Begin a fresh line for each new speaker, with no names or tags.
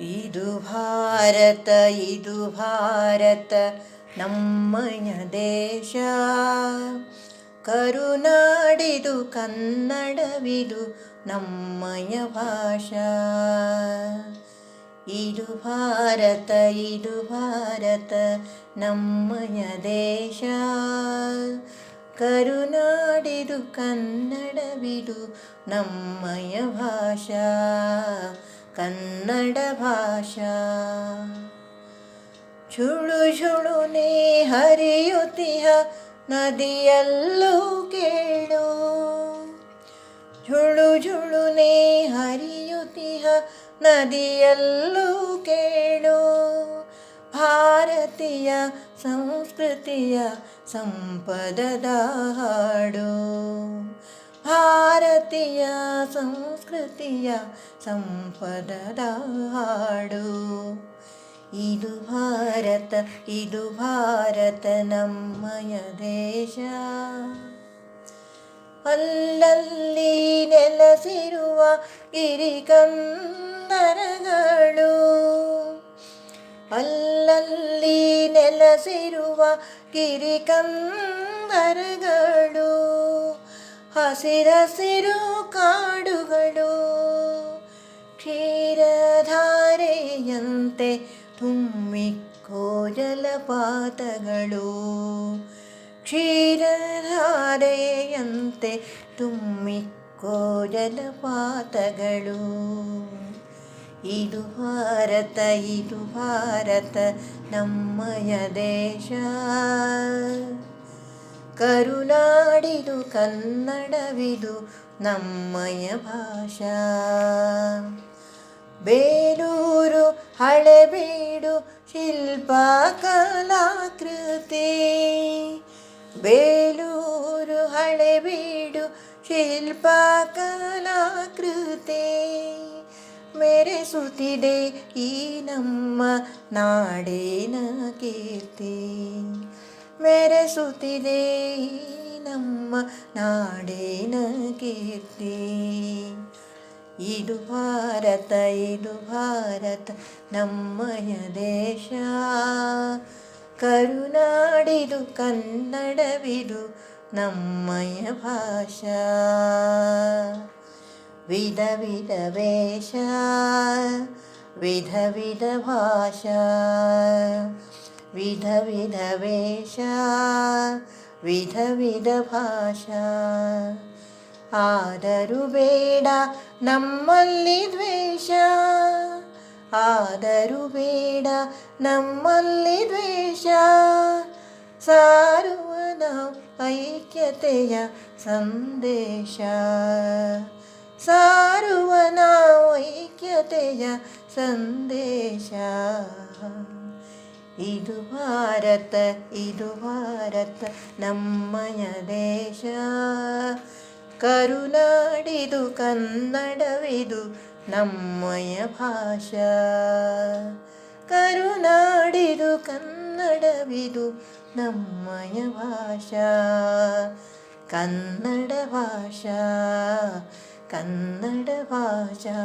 ಇದು ಭಾರತ ಇದು ಭಾರತ ನಮ್ಮಯ ದೇಶ. ಕರುನಾಡಿದು ಕನ್ನಡವಿದು ನಮ್ಮಯ ಭಾಷಾ. ಇದು ಭಾರತ ಇದು ಭಾರತ ನಮ್ಮಯ ದೇಶ. ಕರುನಾಡಿದು ಕನ್ನಡವಿದು ನಮ್ಮಯ ಭಾಷಾ. ಕನ್ನಡ ಭಾಷಾ. ಝುಳು ಝುಳುನೆ ಹರಿಯುತಿಹ, ನದಿಯಲ್ಲೂ ಕೇಳು. ಝುಳು ಝುಳುನೆ ಹರಿಯುತಿಹ, ನದಿಯಲ್ಲೂ ಕೇಳು. ಭಾರತೀಯ ಸಂಸ್ಕೃತಿಯ ಸಂಪದದ ಹಾಡು. ಭಾರತೀಯ ಸಂಸ್ಕೃತಿಯ ಸಂಪದದ ಹಾಡು ಇದು ಭಾರತ ಇದು ಭಾರತ ನಮ್ಮಯ ದೇಶ. ಅಲ್ಲಲ್ಲಿ ನೆಲೆಸಿರುವ ಗಿರಿಕಂದರಗಳು ಅಲ್ಲಲ್ಲಿ ನೆಲೆಸಿರುವ ಗಿರಿಕಂದರಗಳು ಹಸಿರಸಿರು ಕಾಡುಗಳು ಕ್ಷೀರಧಾರೆಯಂತೆ ತುಂಬಿಕ್ಕೋ ಜಲಪಾತಗಳು ಕ್ಷೀರಧಾರೆಯಂತೆ ತುಂಬಿಕ್ಕೋ ಜಲಪಾತಗಳು ಇದು ಭಾರತ ಇದು ಭಾರತ ನಮ್ಮಯ ದೇಶ. ಕರುನಾಡಿದು ಕನ್ನಡವಿದು ನಮ್ಮಯ ಭಾಷಾ ಬೇಲೂರು ಹಳೆಬೀಡು ಶಿಲ್ಪ ಕಲಾಕೃತಿ ಬೇಲೂರು ಹಳೆಬೀಡು ಶಿಲ್ಪ ಕಲಾಕೃತಿ ಮೆರೆಸುತ್ತಿದೆ ಈ ನಮ್ಮ ನಾಡಿನ ಕೀರ್ತಿ ಮೆರೆಸುತ್ತಿದೆ ಈ ನಮ್ಮ ನಾಡಿನ ಕೀರ್ತಿ ಇದು ಭಾರತ ಇದು ಭಾರತ ನಮ್ಮಯ ದೇಶ ಕರುನಾಡಿದು ಕನ್ನಡವಿದು ನಮ್ಮಯ ಭಾಷಾ ವಿಧ ವಿಧ ವೇಷ ವಿಧ ವಿಧ ಭಾಷಾ ವಿಧ ವಿಧ ವೇಷ ವಿಧ ವಿಧ ಭಾಷಾ ಆದರೂ ಬೇಡ ನಮ್ಮಲ್ಲಿ ದ್ವೇಷ ಆದರೂ ಬೇಡ ನಮ್ಮಲ್ಲಿ ದ್ವೇಷ ಸಾರುವ ನಾವು ಐಕ್ಯತೆಯ ಸಂದೇಶ ಸಾರುವ ನಾವು ಐಕ್ಯತೆಯ ಸಂದೇಶ ಇದು ಭಾರತ ಇದು ಭಾರತ ನಮ್ಮಯ ದೇಶ ಕರುನಾಡಿದು ಕನ್ನಡವಿದು ನಮ್ಮಯ ಭಾಷಾ ಕರುನಾಡಿದು ಕನ್ನಡವಿದು ನಮ್ಮಯ ಭಾಷಾ ಕನ್ನಡ ಭಾಷಾ ಕನ್ನಡ ಭಾಷಾ